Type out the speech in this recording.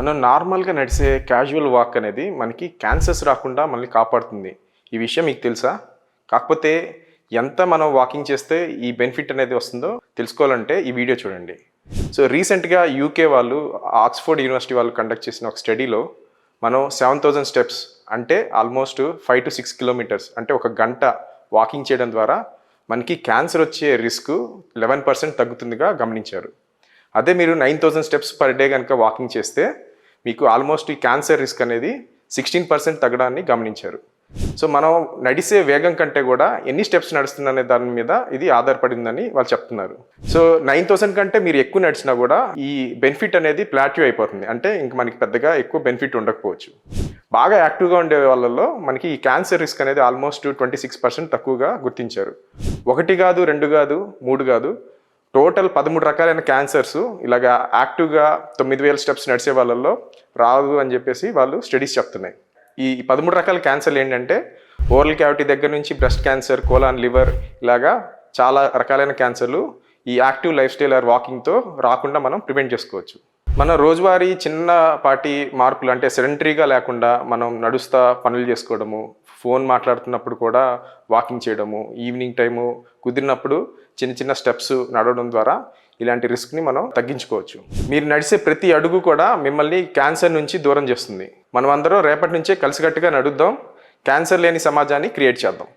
మనం నార్మల్గా నడిచే క్యాజువల్ వాక్ అనేది మనకి క్యాన్సర్స్ రాకుండా మనల్ని కాపాడుతుంది. ఈ విషయం మీకు తెలుసా? కాకపోతే ఎంత మనం వాకింగ్ చేస్తే ఈ బెనిఫిట్ అనేది వస్తుందో తెలుసుకోవాలంటే ఈ వీడియో చూడండి. సో రీసెంట్గా యూకే వాళ్ళు ఆక్స్ఫోర్డ్ యూనివర్సిటీ వాళ్ళు కండక్ట్ చేసిన ఒక స్టడీలో మనం సెవెన్ థౌజండ్ స్టెప్స్ అంటే almost five to six kilometres అంటే ఒక గంట వాకింగ్ చేయడం ద్వారా మనకి క్యాన్సర్ వచ్చే రిస్క్ లెవెన్ పర్సెంట్ తగ్గుతుందిగా గమనించారు. అదే మీరు nine thousand steps per day కనుక వాకింగ్ చేస్తే మీకు ఆల్మోస్ట్ ఈ క్యాన్సర్ రిస్క్ అనేది సిక్స్టీన్ పర్సెంట్ తగ్గడాన్ని గమనించారు. సో మనం నడిసే వేగం కంటే కూడా ఎన్ని స్టెప్స్ నడుస్తుందనే దాని మీద ఇది ఆధారపడిందని వాళ్ళు చెప్తున్నారు. సో నైన్ థౌసండ్ కంటే మీరు ఎక్కువ నడిచినా కూడా ఈ బెనిఫిట్ అనేది ప్లాట్యూ అయిపోతుంది. అంటే ఇంక మనకి పెద్దగా ఎక్కువ బెనిఫిట్ ఉండకపోవచ్చు. బాగా యాక్టివ్గా ఉండే వాళ్ళలో మనకి ఈ క్యాన్సర్ రిస్క్ అనేది ఆల్మోస్ట్ ట్వంటీ సిక్స్ పర్సెంట్ తక్కువగా గుర్తించారు. ఒకటి కాదు రెండు కాదు మూడు కాదు టోటల్ పదమూడు రకాలైన క్యాన్సర్స్ ఇలాగా యాక్టివ్గా తొమ్మిది వేల స్టెప్స్ నడిచే వాళ్ళల్లో రాదు అని చెప్పేసి వాళ్ళు స్టడీస్ చెప్తున్నాయి. ఈ పదమూడు రకాల క్యాన్సర్లు ఏంటంటే ఓరల్ క్యావిటీ దగ్గర నుంచి బ్రెస్ట్ క్యాన్సర్ కోలాన్ లివర్ ఇలాగా చాలా రకాలైన క్యాన్సర్లు ఈ యాక్టివ్ లైఫ్ స్టైల్ ఆర్ వాకింగ్తో రాకుండా మనం ప్రివెంట్ చేసుకోవచ్చు. మన రోజువారీ చిన్నపాటి మార్పులు అంటే సెడెంటరీగా లేకుండా మనం నడుస్తా పనులు చేసుకోవడము ఫోన్ మాట్లాడుతున్నప్పుడు కూడా వాకింగ్ చేయడము ఈవినింగ్ టైము కుదిరినప్పుడు చిన్న చిన్న స్టెప్స్ నడవడం ద్వారా ఇలాంటి రిస్క్ని మనం తగ్గించుకోవచ్చు. మీరు నడిచే ప్రతి అడుగు కూడా మిమ్మల్ని క్యాన్సర్ నుంచి దూరం చేస్తుంది. మనం అందరం రేపటి నుంచే కలిసికట్టుగా నడుద్దాం క్యాన్సర్ లేని సమాజాన్ని క్రియేట్ చేద్దాం.